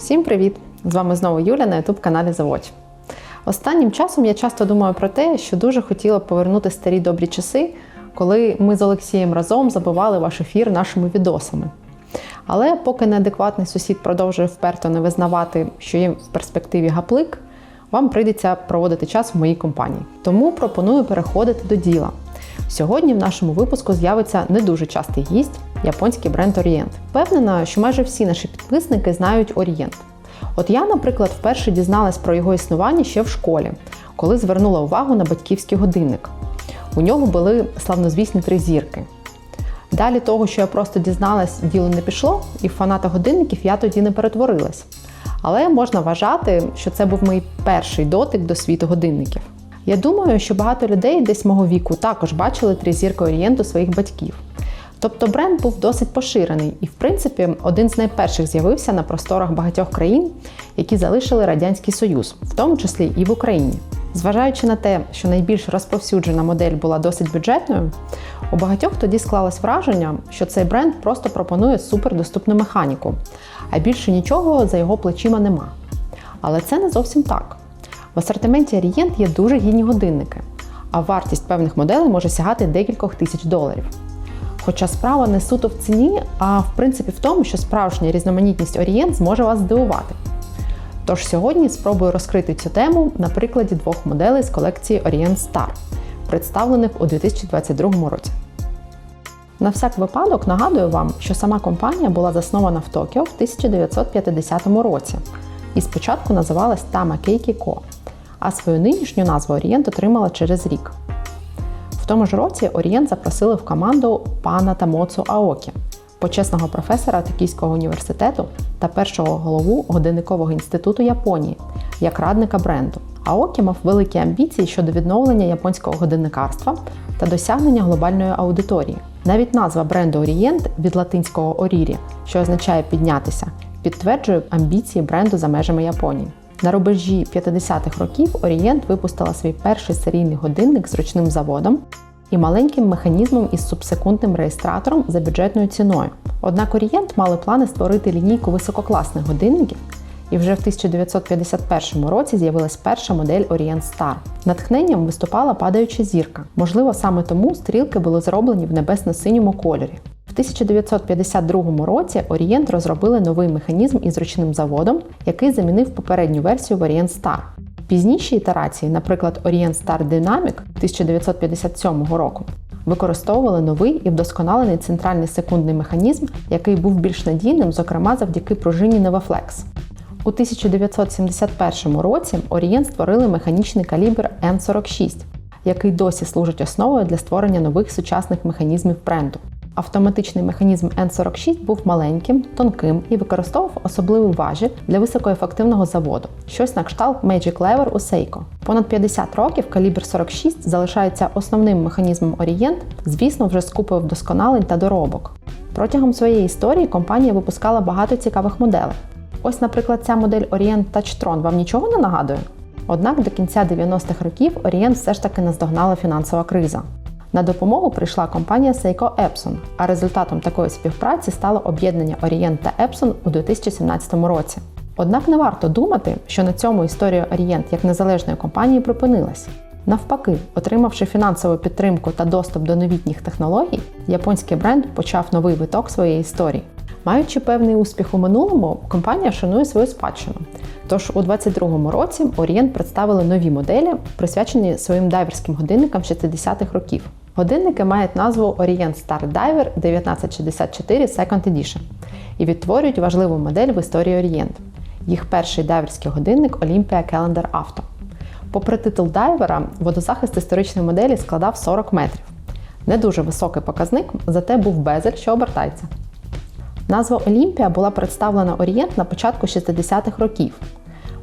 Всім привіт! З вами знову Юля на youtube каналі Заводь. Останнім часом я часто думаю про те, що дуже хотіла повернути старі добрі часи, коли ми з Олексієм разом забивали ваш ефір нашими відосами. Але поки неадекватний сусід продовжує вперто не визнавати, що є в перспективі гаплик, вам прийдеться проводити час в моїй компанії. Тому пропоную переходити до діла. Сьогодні в нашому випуску з'явиться не дуже частий гість японський бренд Орієнт. Впевнена, що майже всі наші підписники знають Орієнт. От я, наприклад, вперше дізналась про його існування ще в школі, коли звернула увагу на батьківський годинник. У нього були славнозвісні три зірки. Далі того, що я просто дізналась, діло не пішло, і в фаната годинників я тоді не перетворилась. Але можна вважати, що це був мій перший дотик до світу годинників. Я думаю, що багато людей десь мого віку також бачили три зірки орієнту своїх батьків. Тобто бренд був досить поширений і, в принципі, один з найперших з'явився на просторах багатьох країн, які залишили Радянський Союз, в тому числі і в Україні. Зважаючи на те, що найбільш розповсюджена модель була досить бюджетною, у багатьох тоді склалось враження, що цей бренд просто пропонує супердоступну механіку, а більше нічого за його плечима нема. Але це не зовсім так. В асортименті Orient є дуже гідні годинники, а вартість певних моделей може сягати декількох тисяч доларів. Хоча справа не суто в ціні, а в принципі в тому, що справжня різноманітність Orient зможе вас здивувати. Тож сьогодні спробую розкрити цю тему на прикладі двох моделей з колекції Orient Star, представлених у 2022 році. На всяк випадок нагадую вам, що сама компанія була заснована в Токіо в 1950 році і спочатку називалась Tama Keiki Co., а свою нинішню назву Orient отримала через рік. Тому ж році Орієнт запросили в команду пана Тамоцу Аокі, почесного професора Токійського університету та першого голову годинникового інституту Японії, як радника бренду. Аокі мав великі амбіції щодо відновлення японського годинникарства та досягнення глобальної аудиторії. Навіть назва бренду Орієнт від латинського орірі, що означає піднятися, підтверджує амбіції бренду за межами Японії. На рубежі 50-х років Орієнт випустила свій перший серійний годинник з ручним заводом і маленьким механізмом із субсекундним реєстратором за бюджетною ціною. Однак Орієнт мали плани створити лінійку висококласних годинників, і вже в 1951 році з'явилась перша модель Orient Star. Натхненням виступала падаюча зірка. Можливо, саме тому стрілки були зроблені в небесно-синьому кольорі. В 1952 році Orient розробили новий механізм із ручним заводом, який замінив попередню версію в Orient Star. Пізніші ітерації, наприклад, Orient Star Dynamic 1957 року, використовували новий і вдосконалений центральний секундний механізм, який був більш надійним, зокрема завдяки пружині Novaflex. У 1971 році Orient створили механічний калібр N46, який досі служить основою для створення нових сучасних механізмів бренду. Автоматичний механізм N46 був маленьким, тонким і використовував особливий важіль для високоефективного заводу, щось на кшталт Magic Lever у Seiko. Понад 50 років калібр 46 залишається основним механізмом Orient, звісно, вже з купою вдосконалень та доробок. Протягом своєї історії компанія випускала багато цікавих моделей. Ось, наприклад, ця модель Orient Touchtron вам нічого не нагадує? Однак до кінця 90-х років Orient все ж таки наздогнала фінансова криза. На допомогу прийшла компанія Seiko Epson, а результатом такої співпраці стало об'єднання Orient та Epson у 2017 році. Однак не варто думати, що на цьому історія Orient як незалежної компанії припинилась. Навпаки, отримавши фінансову підтримку та доступ до новітніх технологій, японський бренд почав новий виток своєї історії. Маючи певний успіх у минулому, компанія шанує свою спадщину. Тож у 2022 році Orient представили нові моделі, присвячені своїм дайверським годинникам 60-х років. Годинники мають назву Orient Star Diver 1964 Second Edition і відтворюють важливу модель в історії Orient. Їх перший дайверський годинник Olympia Calendar Auto. Попри титул дайвера, водозахист історичної моделі складав 40 метрів. Не дуже високий показник, зате був безель, що обертається. Назва Олімпія була представлена Орієнт на початку 60-х років.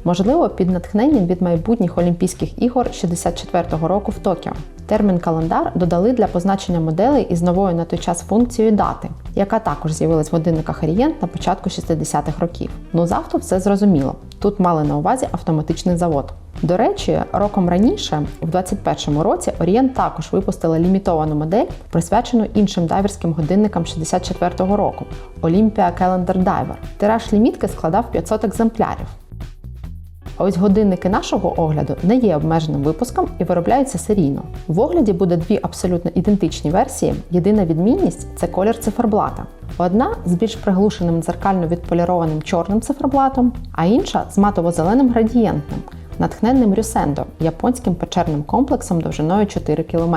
Можливо, під натхненням від майбутніх Олімпійських ігор 64-го року в Токіо. Термін календар додали для позначення моделей із новою на той час функцією дати, яка також з'явилась в годинниках Orient на початку 60-х років. Ну з авто все зрозуміло. Тут мали на увазі автоматичний завод. До речі, роком раніше, в 21-му році, Orient також випустила лімітовану модель, присвячену іншим дайверським годинникам 64-го року Olympia Calendar Diver. Тираж лімітки складав 500 екземплярів. А ось годинники нашого огляду не є обмеженим випуском і виробляються серійно. В огляді буде дві абсолютно ідентичні версії. Єдина відмінність це колір циферблата. Одна з більш приглушеним дзеркально відполірованим чорним циферблатом, а інша з матово-зеленим градієнтним, натхненним Рюсендо, японським печерним комплексом довжиною 4 км.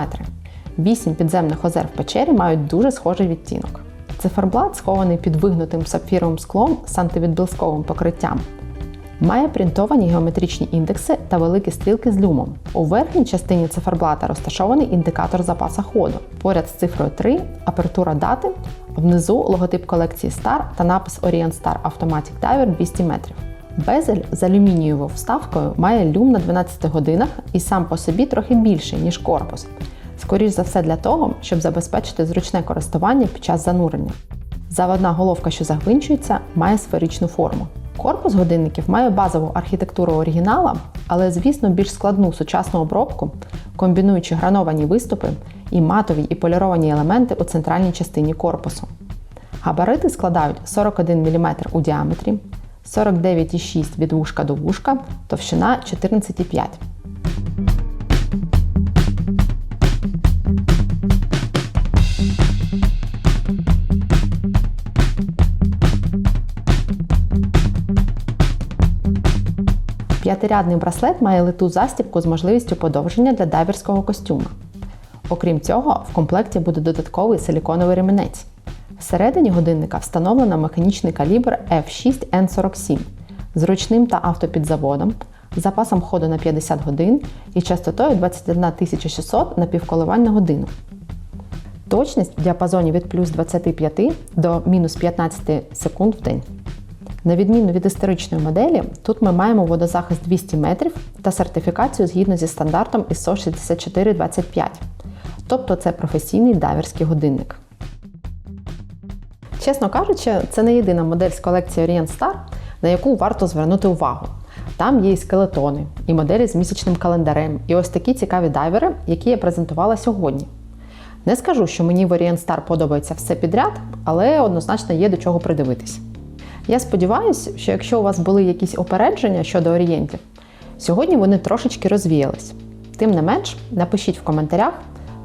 Вісім підземних озер в печері мають дуже схожий відтінок. Циферблат, схований під вигнутим сапфіровим склом з антивідблисковим покриттям, Має принтовані геометричні індекси та великі стрілки з люмом. У верхній частині циферблата розташований індикатор запаса ходу. Поряд з цифрою 3 апертура дати, внизу логотип колекції Star та напис Orient Star Automatic Diver 200 метрів. Безель з алюмінієвою вставкою має люм на 12 годинах і сам по собі трохи більший, ніж корпус. Скоріш за все для того, щоб забезпечити зручне користування під час занурення. Заводна головка, що загвинчується, має сферичну форму. Корпус годинників має базову архітектуру оригінала, але, звісно, більш складну сучасну обробку, комбінуючи грановані виступи і матові і поліровані елементи у центральній частині корпусу. Габарити складають 41 мм у діаметрі, 49,6 від вушка до вушка, товщина 14,5 П'ятирядний браслет має литу застібку з можливістю подовження для дайверського костюма. Окрім цього, в комплекті буде додатковий силіконовий ремінець. Всередині годинника встановлено механічний калібр F6N47 з ручним та автопідзаводом, запасом ходу на 50 годин і частотою 21600 на півколивань на годину. Точність в діапазоні від плюс 25 до мінус 15 секунд в день. На відміну від історичної моделі, тут ми маємо водозахист 200 метрів та сертифікацію згідно зі стандартом ISO 6425. Тобто це професійний дайверський годинник. Чесно кажучи, це не єдина модель з колекції Orient Star, на яку варто звернути увагу. Там є і скелетони, і моделі з місячним календарем, і ось такі цікаві дайвери, які я презентувала сьогодні. Не скажу, що мені в Orient Star подобається все підряд, але однозначно є до чого придивитись. Я сподіваюся, що якщо у вас були якісь опередження щодо орієнтів, сьогодні вони трошечки розвіялись. Тим не менш, напишіть в коментарях,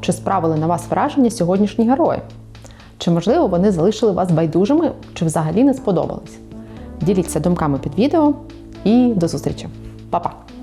чи справили на вас враження сьогоднішні герої. Чи, можливо, вони залишили вас байдужими, чи взагалі не сподобались. Діліться думками під відео і до зустрічі. Па-па!